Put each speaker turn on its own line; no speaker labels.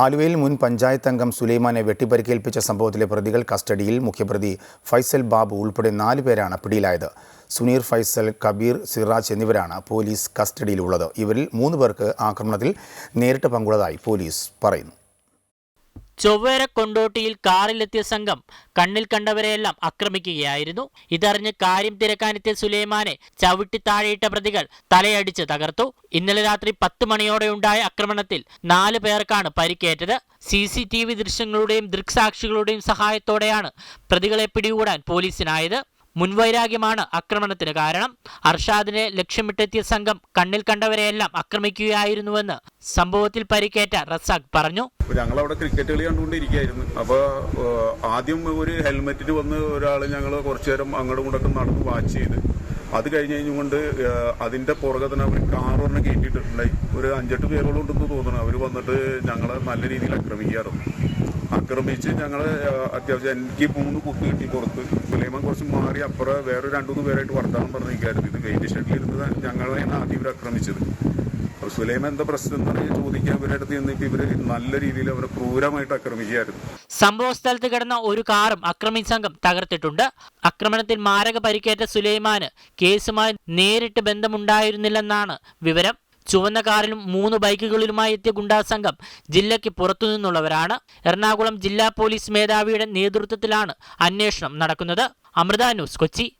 ആലുവയിൽ മുൻ പഞ്ചായത്ത് അംഗം സുലൈമാനെ വെട്ടിപ്പരിക്കേൽപ്പിച്ച സംഭവത്തിലെ പ്രതികൾ കസ്റ്റഡിയിൽ. മുഖ്യപ്രതി ഫൈസൽ ബാബു ഉൾപ്പെടെ നാല് പേരാണ് പിടിയിലായത്. സുനീർ ഫൈസൽ കബീർ സിറാജ് എന്നിവരാണ് പോലീസ് കസ്റ്റഡിയിലുള്ളത്. ഇവരിൽ മൂന്ന് പേർക്ക് ആക്രമണത്തിൽ നേരിട്ട് പങ്കുള്ളതായി പോലീസ് പറയുന്നു.
ചൊവ്വേര കൊണ്ടോട്ടിയിൽ കാറിലെത്തിയ സംഘം കണ്ണിൽ കണ്ടവരെയെല്ലാം ആക്രമിക്കുകയായിരുന്നു. ഇതറിഞ്ഞ് കാര്യം തിരക്കാനെത്തിയ സുലൈമാനെ ചവിട്ടി താഴെയിട്ട പ്രതികൾ തലയടിച്ച് തകർത്തു. ഇന്നലെ രാത്രി പത്ത് മണിയോടെയുണ്ടായ ആക്രമണത്തിൽ നാല് പേർക്കാണ് പരിക്കേറ്റത്. സി സി ടി വി ദൃശ്യങ്ങളുടെയും ദൃക്സാക്ഷികളുടെയും സഹായത്തോടെയാണ് പ്രതികളെ പിടികൂടാൻ പോലീസിനായത്. മുൻവൈരാഗ്യമാണ് ആക്രമണത്തിന് കാരണം. അർഷാദിനെ ലക്ഷ്യമിട്ടെത്തിയ സംഘം കണ്ണിൽ കണ്ടവരെയെല്ലാം ആക്രമിക്കുകയായിരുന്നുവെന്ന് സംഭവത്തിൽ പരിക്കേറ്റ റസാഖ് പറഞ്ഞു.
ഞങ്ങളവിടെ ക്രിക്കറ്റ് കളി കണ്ടുകൊണ്ടിരിക്കുകയായിരുന്നു. അപ്പോൾ ആദ്യം ഒരു ഹെൽമെറ്റിന് വന്ന് ഒരാൾ ഞങ്ങൾ കുറച്ചു നേരം അങ്ങോട്ടും നടന്ന് വാച്ച് ചെയ്ത് അത് കഴിഞ്ഞ് കഴിഞ്ഞുകൊണ്ട് അതിന്റെ പുറകെ തന്നെ അവർ കാറൊരെണ്ണം കയറ്റിയിട്ടുണ്ടായി ഒരു അഞ്ചെട്ട് പേരോളം ഉണ്ടെന്ന് തോന്നുന്നു. അവർ വന്നിട്ട് ഞങ്ങളെ നല്ല രീതിയിൽ ആക്രമിക്കാറുണ്ട് ആക്രമിച്ച് ഞങ്ങൾ അത്യാവശ്യം എനിക്ക് മൂന്ന് കുത്തി കിട്ടി പുറത്ത്. സുലൈമാൻ കുറച്ച് മാറി അപ്പുറം വേറെ രണ്ടു മൂന്ന് പേരായിട്ട് വർത്തമാനം പറഞ്ഞിരിക്കായിരുന്നു ഇത് വെയിറ്റ് ഷെഡിലിരുന്ന് ഞങ്ങളെയാണ് ആദ്യം ഇവർ ആക്രമിച്ചത്. അപ്പോൾ സുലൈമാൻ എന്താ പ്രശ്നം എന്ന് ചോദിക്കാൻ ഇവരുടെ അടുത്ത് ചെന്നിട്ട് ഇവർ നല്ല രീതിയിൽ അവരെ ക്രൂരമായിട്ട് ആക്രമിക്കുകയായിരുന്നു.
സംഭവ സ്ഥലത്ത് കിടന്ന ഒരു കാറും അക്രമി സംഘം തകർത്തിട്ടുണ്ട്. ആക്രമണത്തിൽ മാരക പരിക്കേറ്റ സുലൈമാന് കേസുമായി നേരിട്ട് ബന്ധമുണ്ടായിരുന്നില്ലെന്നാണ് വിവരം. ചുവന്ന കാറിലും മൂന്ന് ബൈക്കുകളിലുമായി എത്തിയ ഗുണ്ടാ സംഘം ജില്ലയ്ക്ക് പുറത്തുനിന്നുള്ളവരാണ്. എറണാകുളം ജില്ലാ പോലീസ് മേധാവിയുടെ നേതൃത്വത്തിലാണ് അന്വേഷണം നടക്കുന്നത്. അമൃത ന്യൂസ് കൊച്ചി.